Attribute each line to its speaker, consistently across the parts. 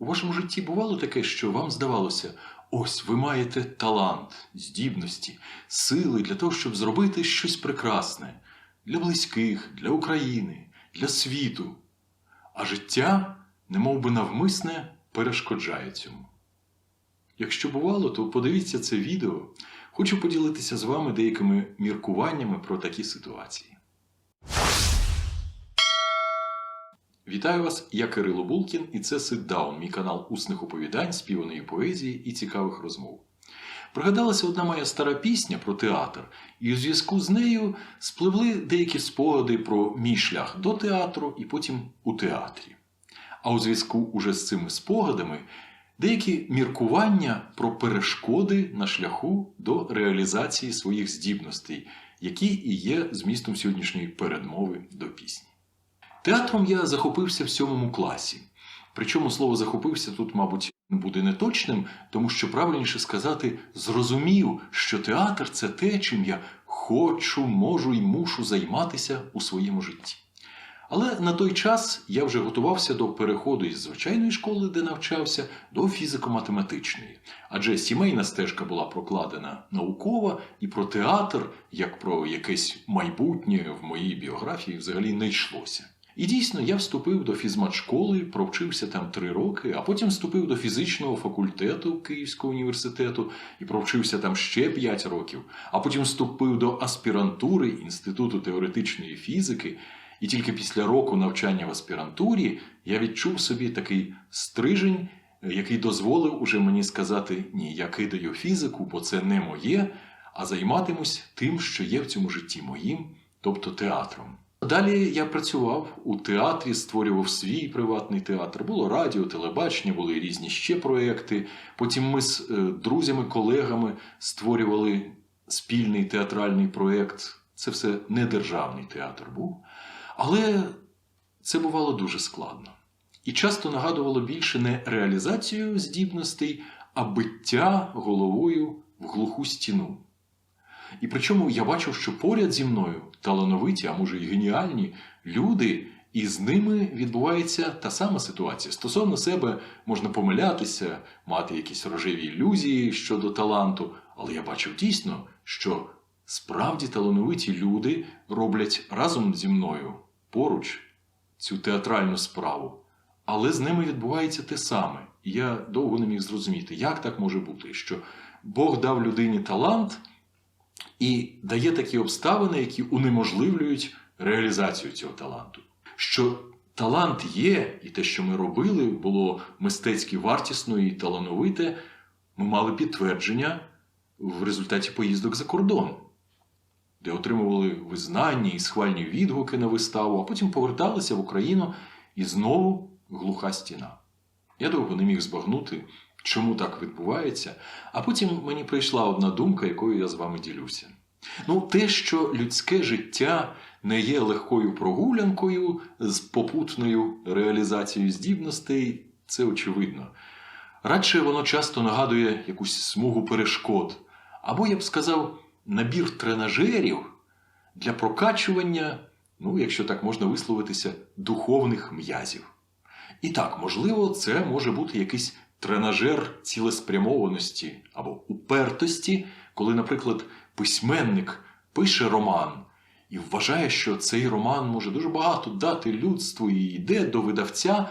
Speaker 1: У вашому житті бувало таке, що вам здавалося, ось ви маєте талант, здібності, сили для того, щоб зробити щось прекрасне для близьких, для України, для світу. А життя, немов би навмисне, перешкоджає цьому. Якщо бувало, то подивіться це відео. Хочу поділитися з вами деякими міркуваннями про такі ситуації. Вітаю вас, я Кирило Булкін, і це Ситдаун, мій канал усних оповідань, співаної поезії і цікавих розмов. Пригадалася одна моя стара пісня про театр, і у зв'язку з нею спливли деякі спогади про мій шлях до театру і потім у театрі. А у зв'язку уже з цими спогадами деякі міркування про перешкоди на шляху до реалізації своїх здібностей, які і є змістом сьогоднішньої передмови до пісні. Театром я захопився в сьомому класі. Причому слово захопився тут, мабуть, буде неточним, тому що правильніше сказати, зрозумів, що театр це те, чим я хочу, можу і мушу займатися у своєму житті. Але на той час я вже готувався до переходу із звичайної школи, де навчався, до фізико-математичної. Адже сімейна стежка була прокладена наукова, і про театр, як про якесь майбутнє в моїй біографії, взагалі не йшлося. І дійсно, я вступив до фізматшколи, провчився там три роки, а потім вступив до фізичного факультету Київського університету і провчився там ще п'ять років, а потім вступив до аспірантури Інституту теоретичної фізики. І тільки після року навчання в аспірантурі я відчув собі такий стрижень, який дозволив уже мені сказати: ні, я кидаю фізику, бо це не моє, а займатимусь тим, що є в цьому житті моїм, тобто театром. Далі я працював у театрі, створював свій приватний театр. Було радіо, телебачення, були різні ще проекти. Потім ми з е, друзями, колегами створювали спільний театральний проєкт. Це все не державний театр був. Але це бувало дуже складно. І часто нагадувало більше не реалізацію здібностей, а биття головою в глуху стіну. І причому я бачив, що поряд зі мною талановиті, а може й геніальні люди, і з ними відбувається та сама ситуація. Стосовно себе можна помилятися, мати якісь рожеві ілюзії щодо таланту, але я бачив дійсно, що справді талановиті люди роблять разом зі мною поруч цю театральну справу. Але з ними відбувається те саме. І я довго не міг зрозуміти, як так може бути, що Бог дав людині талант і дає такі обставини, які унеможливлюють реалізацію цього таланту. Що талант є, і те, що ми робили, було мистецьки вартісно і талановите, ми мали підтвердження в результаті поїздок за кордон, де отримували визнання і схвальні відгуки на виставу, а потім поверталися в Україну і знову глуха стіна. Я довго не міг збагнути, чому так відбувається, а потім мені прийшла одна думка, якою я з вами ділюся. Ну, те, що людське життя не є легкою прогулянкою з попутною реалізацією здібностей, це очевидно. Радше воно часто нагадує якусь смугу перешкод, або, я б сказав, набір тренажерів для прокачування, ну, якщо так можна висловитися, духовних м'язів. І так, можливо, це може бути якийсь тренажер цілеспрямованості або упертості, коли, наприклад, письменник пише роман і вважає, що цей роман може дуже багато дати людству і йде до видавця,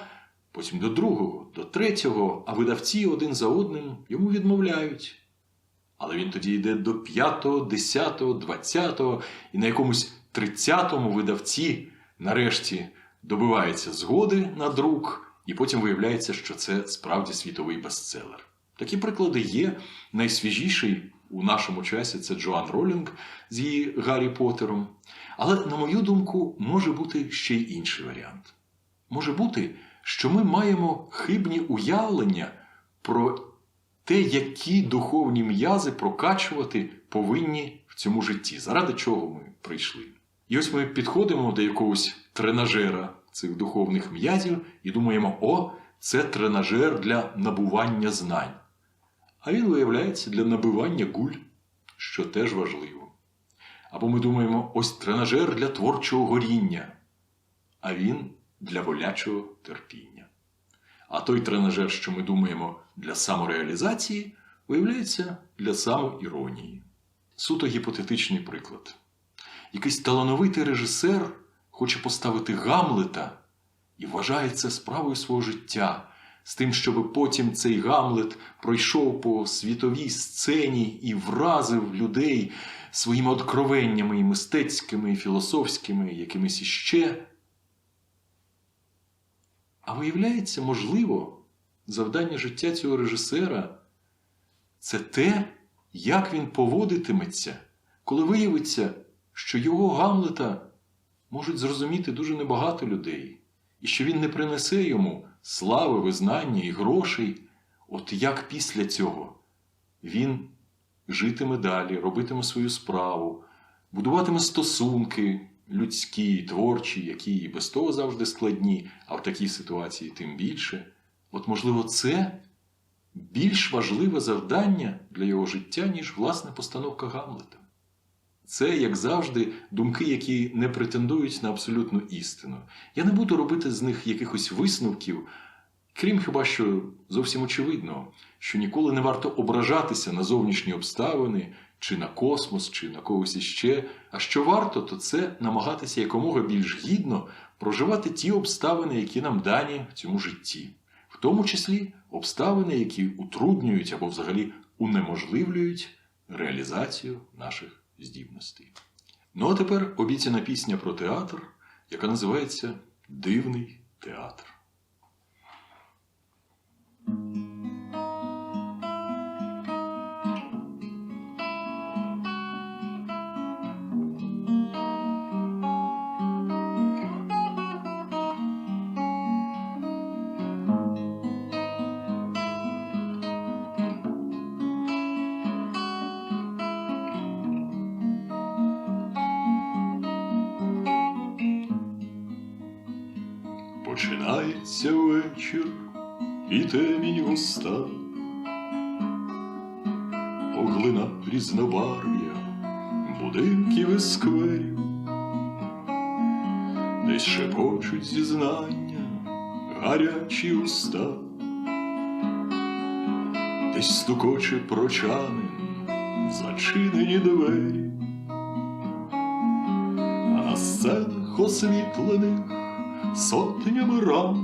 Speaker 1: потім до другого, до третього, а видавці один за одним йому відмовляють. Але він тоді йде до п'ятого, десятого, двадцятого, і на якомусь тридцятому видавці нарешті добивається згоди на друк. І потім виявляється, що це справді світовий бестселер. Такі приклади є. Найсвіжіший у нашому часі це Джоан Ролінг з її Гаррі Поттером. Але, на мою думку, може бути ще й інший варіант. Може бути, що ми маємо хибні уявлення про те, які духовні м'язи прокачувати повинні в цьому житті, заради чого ми прийшли. І ось ми підходимо до якогось тренажера цих духовних м'язів і думаємо, о, це тренажер для набування знань. А він виявляється для набивання гуль, що теж важливо. Або ми думаємо, ось тренажер для творчого горіння, а він для волячого терпіння. А той тренажер, що ми думаємо для самореалізації, виявляється для самоіронії. Суто гіпотетичний приклад. Якийсь талановитий режисер хоче поставити Гамлета і вважає це справою свого життя, з тим, щоб потім цей Гамлет пройшов по світовій сцені і вразив людей своїми откровеннями і мистецькими, і філософськими, і якимись іще. А виявляється, можливо, завдання життя цього режисера це те, як він поводитиметься, коли виявиться, що його Гамлета можуть зрозуміти дуже небагато людей, і що він не принесе йому слави, визнання і грошей. От як після цього він житиме далі, робитиме свою справу, будуватиме стосунки людські, творчі, які і без того завжди складні, а в такій ситуації тим більше. От, можливо, це більш важливе завдання для його життя, ніж власне постановка Гамлета. Це, як завжди, думки, які не претендують на абсолютну істину. Я не буду робити з них якихось висновків, крім хіба що зовсім очевидного, що ніколи не варто ображатися на зовнішні обставини, чи на космос, чи на когось іще. А що варто, то це намагатися якомога більш гідно проживати ті обставини, які нам дані в цьому житті, в тому числі обставини, які утруднюють або взагалі унеможливлюють реалізацію наших здібностей. Ну а тепер обіцяна пісня про театр, яка називається Дивний театр. Починається вечір, і темінь густа, поглина різнобарв'я будинків і скверів, десь шепочуть зізнання гарячі уста, десь стукоче прочанин зачинені двері, а на сценах освітлених сотнями рамп.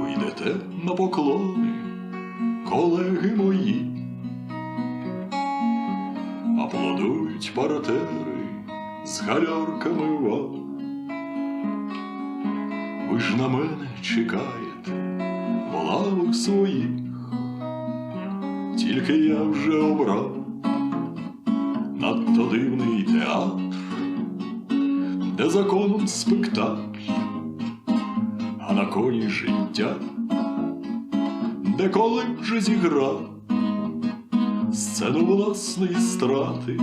Speaker 1: Ви йдете на поклони, колеги мої, аплодують партери з галярками вам. Ви ж на мене чекаєте в лавах своїх, тільки я вже обрав надто дивний театр де законом спектакль, а на коні життя, де коли вже зіграв сцену власної страти,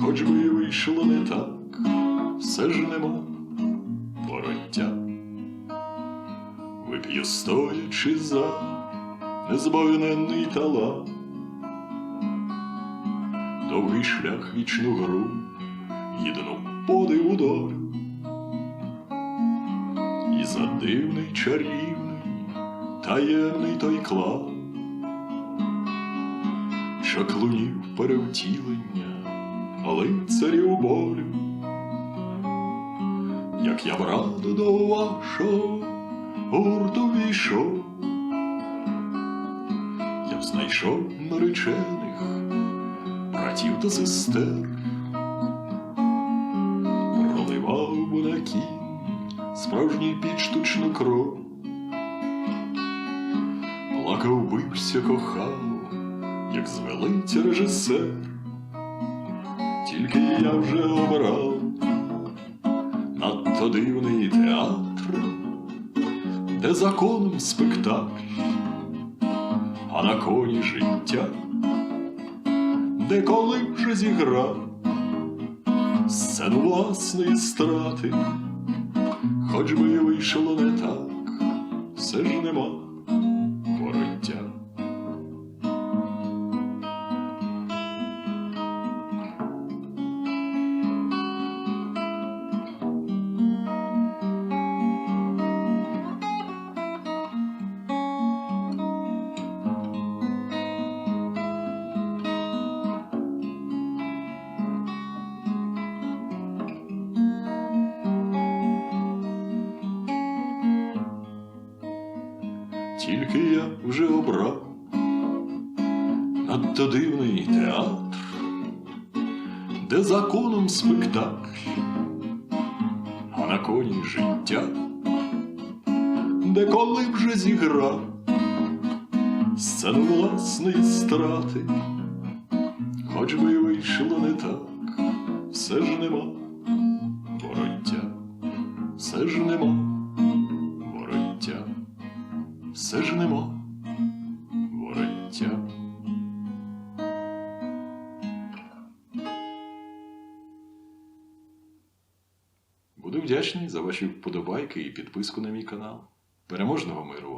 Speaker 1: хоч би і вийшло не так, все ж нема вороття. Вип'ю стоячи за незбагненний талант, довгий шлях вічну гру їдену подиву долю, і за дивний чарівний, таємний той клад, чаклунів перевтілення, лицарів болю, як я в раду до вашого гурту війшов, я б знайшов наречених братів та сестер. Справжній підштучну кров, плакав бився, кохав, як звелиться режисер, тільки я вже обрав надто дивний театр, де законом спектакль, а на коні життя, де коли вже зіграв сцену власної страти, хоч би і вийшло не так, все ж нема тільки я вже обрав надто дивний театр, де законом спектакль, а на коні життя, де коли вже зіграв сцену власної страти, хоч би вийшло не так, все ж нема все ж нема все ж вороття. Буду вдячний за ваші вподобайки і підписку на мій канал. Переможного миру!